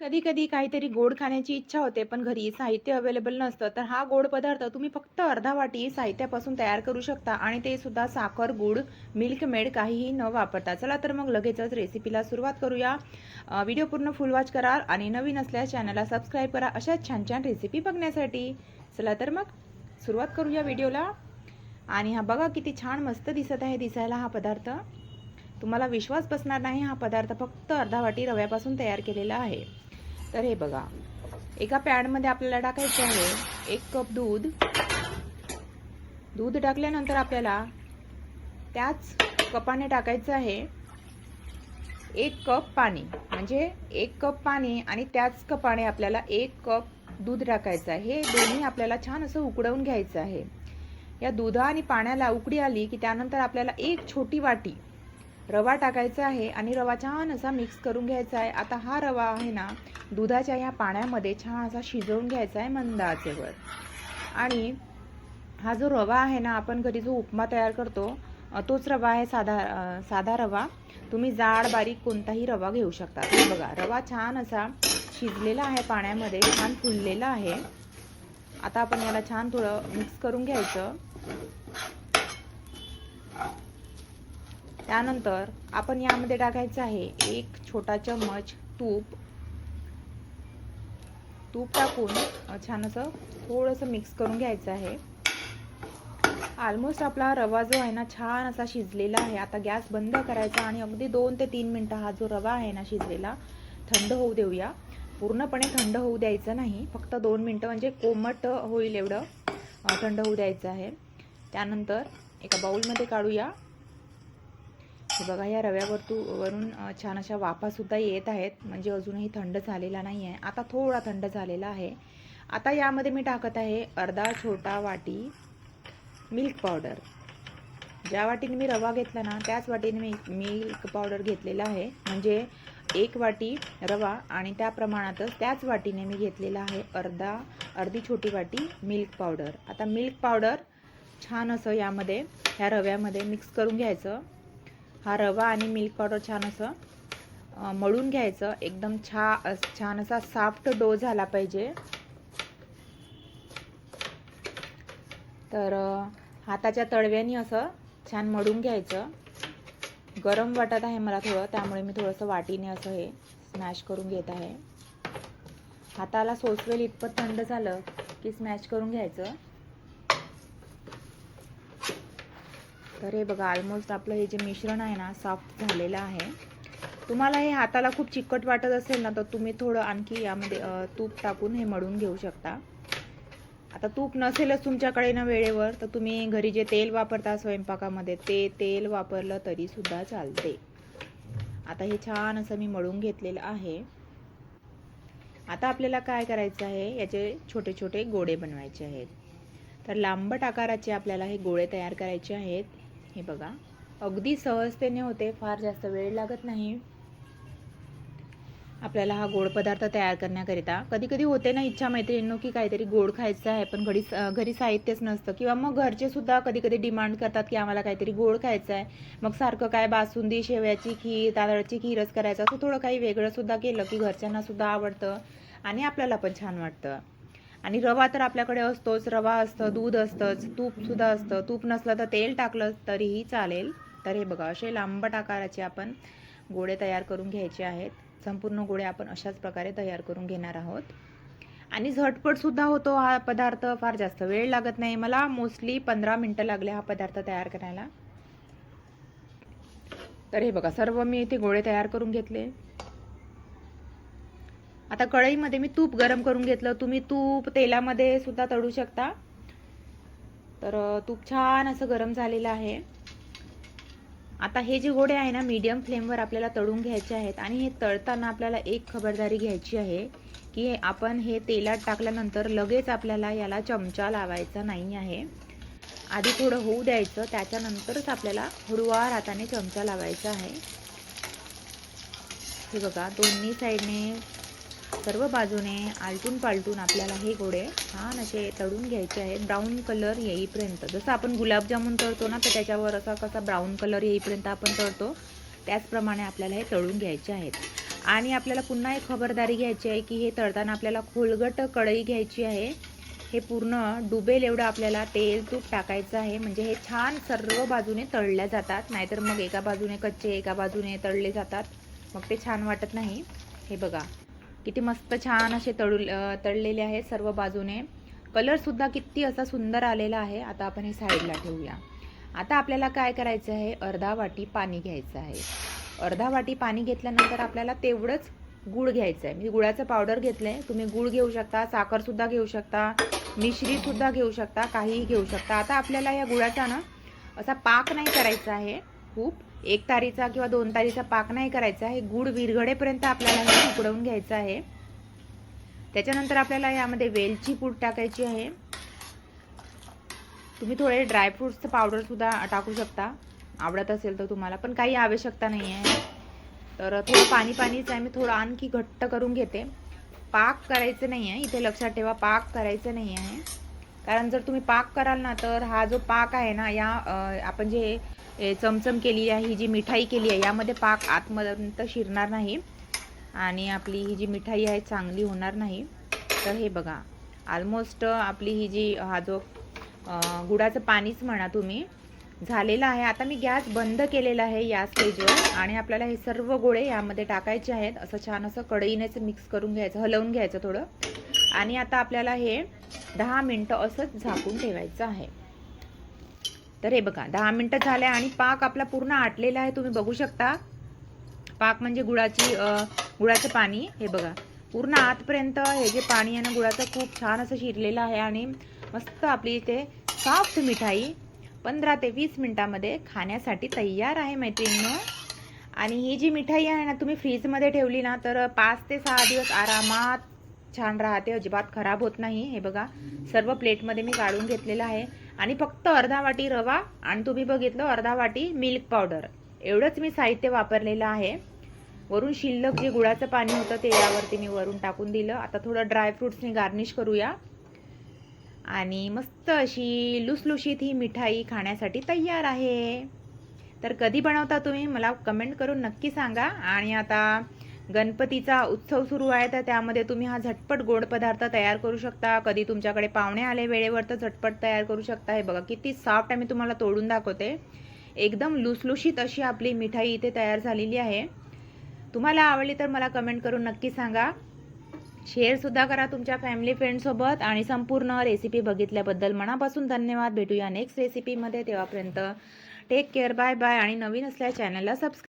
कधी कधी काहीतरी गोड खाण्याची इच्छा होते पण घरी साहित्य अवेलेबल नसतं तर हा गोड पदार्थ तुम्ही फक्त अर्धा वाटी साहित्यापासून तयार करू शकता आणि ते सुद्धा साखर गुड मिल्क मेड काहीही न वापरता. चला तर मग लगेचच रेसिपीला सुरुवात करूया. व्हिडिओ पूर्ण फुल वॉच करा आणि नवीन असल्यास चॅनलला सबस्क्राईब करा अशा छान छान रेसिपी बघण्यासाठी. चला तर मग सुरुवात करूया व्हिडिओला आणि हा बघा किती छान मस्त दिसत आहे दिसायला हा पदार्थ. तुम्हाला विश्वास बसणार नाही हा पदार्थ फक्त अर्धा वाटी रव्यापासून तयार केलेला आहे. तर हे बघा. एका पॅडमध्ये आपल्याला टाकायचं आहे एक कप दूध. दूध टाकल्यानंतर आपल्याला त्याच कपाने टाकायचं आहे एक कप पाणी. म्हणजे एक कप पाणी आणि त्याच कपाने आपल्याला एक कप दूध टाकायचं आहे. हे दोन्ही आपल्याला छान असं उकडवून घ्यायचं आहे. या दुधा आणि पाण्याला उकडी आली की त्यानंतर आपल्याला एक छोटी वाटी रवा टाकायचा आहे आणि रवा छान असा मिक्स करून घ्यायचा आहे. आता हा रवा आहे ना दुधाच्या ह्या पाण्यामध्ये छान असा शिजवून घ्यायचा आहे मंद आचेवर आणि हा जो रवा आहे ना आपण घरी जो उपमा तयार करतो तोच रवा आहे साधा साधा रवा. तुम्ही जाड बारीक कोणताही रवा घेऊ शकता. बघा रवा छान असा शिजलेला आहे पाण्यामध्ये छान फुललेला आहे. आता आपण याला छान थोडं मिक्स करून घ्यायचं. त्यानंतर आपण यामध्ये टाकायचं आहे एक छोटा चम्मच तूप. तूप टाकून छान असं थोडंसं मिक्स करून घ्यायचं आहे. ऑलमोस्ट आपला रवा जो आहे ना छान असा शिजलेला आहे. आता गॅस बंद करायचा आणि अगदी दोन ते तीन मिनटं हा जो रवा आहे ना शिजलेला थंड होऊ देऊया. पूर्णपणे थंड होऊ द्यायचं नाही. फक्त दोन मिनटं म्हणजे कोमट होईल एवढं थंड होऊ द्यायचं आहे. त्यानंतर एका बाउलमध्ये काढूया. हे बघा या रव्यावरतू वरून छान अशा वाफासुद्धा येत आहेत. म्हणजे अजूनही थंड झालेला नाही आहे. आता थोडा थंड झालेला आहे. आता यामध्ये मी टाकत आहे अर्धा छोटा वाटी मिल्क पावडर. ज्या वाटीने मी रवा घेतला ना त्याच वाटीने मी मिल्क पावडर घेतलेला आहे. म्हणजे एक वाटी रवा आणि त्या प्रमाणातच त्याच वाटीने मी घेतलेला आहे अर्धा अर्धी छोटी वाटी मिल्क पावडर. आता मिल्क पावडर छान असं यामध्ये ह्या रव्यामध्ये मिक्स करून घ्यायचं. हा रवा आणि मिल्क पावडर छान असं मळून घ्यायचं. एकदम छा छान असा साफ्ट डो झाला पाहिजे. तर हाताच्या तळव्यानी असं छान मळून घ्यायचं. गरम वाटत आहे मला थोडं त्यामुळे मी थोडंसं वाटीने असं हे स्मॅश करून घेत आहे. हाताला सोसवेल इतपत थंड झालं की स्मॅश करून घ्यायचं. तर हे बघा ऑलमोस्ट आपलं हे जे मिश्रण आहे ना सॉफ्ट झालेलं आहे. तुम्हाला हे हाताला खूप चिकट वाटत असेल ना तर तुम्ही थोडं आणखी यामध्ये तूप टाकून हे मळून घेऊ शकता. आता तूप नसेलच तुमच्याकडे ना वेळेवर तर तुम्ही घरी जे तेल वापरता स्वयंपाकामध्ये ते तेल वापरलं तरीसुद्धा चालते. आता हे छान असं मी मळून घेतलेलं आहे. आता आपल्याला काय करायचं आहे याचे छोटे छोटे गोळे बनवायचे आहेत. तर लांबट आकाराचे आपल्याला हे गोळे तयार करायचे आहेत. हे बघा. अगदी सहजतेने होते फार जास्त वेळ लागत नाही. आपल्याला हा गोड पदार्थ तयार करण्याकरिता. कधी कधी होते ना इच्छा मैत्रिणींनो की काहीतरी गोड खायचं आहे पण घरी घरी साहित्यच नसतं. किंवा मग घरचे सुद्धा कधी कधी डिमांड करतात की आम्हाला काहीतरी गोड खायचं आहे. मग सारखं काय बासुंदी शेवयाची खीर तांदळाची खीरच करायचं असं थोडं काही वेगळं सुद्धा केलं की घरच्यांना सुद्धा आवडतं आणि आपल्याला पण छान वाटतं. आणि रवा तर आपल्याकडे असतोच रवा असतं दूध असतंच तूप सुद्धा असतं. तूप नसलं तर तेल टाकलं तरीही चालेल. तर हे बघा असे लांबट आकाराचे आपण गोळे तयार करून घ्यायचे आहेत. संपूर्ण गोळे आपण अशाच प्रकारे तयार करून घेणार आहोत. आणि झटपटसुद्धा होतो हा पदार्थ फार जास्त वेळ लागत नाही. मला मोस्टली पंधरा मिनटं लागले हा पदार्थ तयार करायला. तर हे बघा सर्व मी इथे गोळे तयार करून घेतले. आता कढईमध्ये मी तूप गरम करून घेतलं. तुम्ही तूप तेलामध्ये सुद्धा तळू शकता. तर तूप छान असं गरम झालेलं आहे. आता हे जे गोडे आहे ना मीडियम फ्लेमवर आपल्याला तळून घ्यायचे आहेत. आणि हे तळताना आपल्याला एक खबरदारी घ्यायची आहे की आपण हे तेलात टाकल्यानंतर लगेच आपल्याला याला चमचा लावायचा नाही आहे. आधी थोडं होऊ द्यायचं त्याच्यानंतरच आपल्याला हळूवार हाताने चमचा लावायचा आहे. हे बघा दोन्ही साईडने सर्व बाजूने आलटून पालटून आपल्याला हे गोळे छान असे तळून घ्यायचे आहेत. ब्राऊन कलर येईपर्यंत. जसं आपण गुलाबजामुन तळतो ना तर त्याच्यावर असा कसा ब्राऊन कलर येईपर्यंत आपण तळतो त्याचप्रमाणे आपल्याला हे तळून घ्यायचे आहेत. आणि आपल्याला पुन्हा एक खबरदारी घ्यायची आहे की हे तळताना आपल्याला खोलगट कढई घ्यायची आहे. हे पूर्ण डुबेल एवढं आपल्याला तेल तूप टाकायचं आहे. म्हणजे हे छान सर्व बाजूने तळल्या जातात. नाहीतर मग एका बाजूने कच्चे एका बाजूने तळले जातात. मग ते छान वाटत नाही. हे बघा. किती मस्त छान असे तळू तळलेले आहेत सर्व बाजूने. कलरसुद्धा किती असा सुंदर आलेला आहे. आता आपण हे साईडला ठेवूया. आता आपल्याला काय करायचं आहे? अर्धा वाटी पाणी घ्यायचं आहे. अर्धा वाटी पाणी घेतल्यानंतर आपल्याला तेवढंच गुळ घ्यायचं आहे. मी गुळाचं पावडर घेतलं आहे तुम्ही गुळ घेऊ शकता साखरसुद्धा घेऊ शकता मिश्रीसुद्धा घेऊ शकता काहीही घेऊ शकता. आता आपल्याला या गुळाचा ना असा पाक नाही करायचा आहे. खूप एक तारीचा किंवा दोन तारीचा पाक नाही करायचा आहे गुड विरघडेपर्यंत आपल्याला हे उकडवून घ्यायचं आहे. त्याच्यानंतर आपल्याला यामध्ये वेलची पूड टाकायची आहे. तुम्ही थोडे ड्रायफ्रूट्सचं पावडरसुद्धा टाकू शकता. आवडत असेल तर तुम्हाला पण काही आवश्यकता नाही आहे तर थोडं पाणी पाणीच आहे मी थोडं आणखी घट्ट करून घेते. पाक करायचं नाही आहे इथे लक्षात ठेवा पाक करायचं नाही आहे कारण जर तुम्ही पाक कराल ना तर हा जो पाक आहे ना या आपण जे चमचम केली आहे ही जी मिठाई केली आहे यामध्ये पाक आतपर्यंत शिरणार नाही. आणि आपली ही जी मिठाई आहे चांगली होणार नाही. तर हे बघा ऑलमोस्ट आपली ही जी हा जो गुडाचं पाणीच म्हणा तुम्ही झालेलं आहे. आता मी गॅस बंद केलेला आहे या स्टेजवर आणि आपल्याला हे सर्व गोळे यामध्ये टाकायचे आहेत. असं छान असं कढईनेच मिक्स करून घ्यायचं हलवून घ्यायचं थोडं. आणि आता आपल्याला हे दहा मिनटं असंच झाकून ठेवायचं आहे. तर हे बघा दहा मिनटं झाले आणि पाक आपला पूर्ण आटलेला आहे तुम्ही बघू शकता. पाक म्हणजे गुळाची गुळाचं पाणी हे बघा. पूर्ण आतपर्यंत हे जे पाणी आहे ना गुळाचं खूप छान असं शिरलेलं आहे आणि मस्त आपली इथे सॉफ्ट मिठाई पंधरा ते वीस मिनटामध्ये खाण्यासाठी तयार आहे मैत्रिणीनं. आणि ही जी मिठाई आहे ना तुम्ही फ्रीजमध्ये ठेवली ना तर पाच ते सहा दिवस आरामात छान राहते अजिबात खराब होत नाही. हे बघा सर्व प्लेटमध्ये मी काढून घेतलेलं आहे. आणि फक्त अर्धा वाटी रवा आणि तुम्ही बघितलं अर्धा वाटी मिल्क पावडर. एवढंच मी साहित्य वापरलेलं आहे. वरून शिल्लक जे गुळाचं पाणी होतं ते यावरती मी वरून टाकून दिलं. आता थोडं ड्रायफ्रुट्सनी गार्निश करूया. आणि मस्त अशी लुसलुशीत ही मिठाई खाण्यासाठी तयार आहे. तर कधी बनवता तुम्ही मला कमेंट करून नक्की सांगा. आणि आता गणपतीचा उत्सव सुरू आहे तर त्यामध्ये तुम्ही हा झटपट गोड पदार्थ तयार करू शकता. कधी तुमच्याकडे पाहुणे आले वेळेवर तर झटपट तयार करू शकता. हे बघा किती सॉफ्ट आहे मी तुम्हाला तोडून दाखवते. एकदम लुसलुशीत अशी आपली मिठाई इथे तयार झालेली आहे. तुम्हाला आवडली तर मला कमेंट करून नक्की सांगा. शेअरसुद्धा करा तुमच्या फॅमिली फ्रेंडसोबत आणि संपूर्ण रेसिपी बघितल्याबद्दल. मनापासून धन्यवाद. भेटूया नेक्स्ट रेसिपीमध्ये तेव्हापर्यंत टेक केअर बाय बाय आणि नवीन असल्या चॅनलला सबस्क्राईब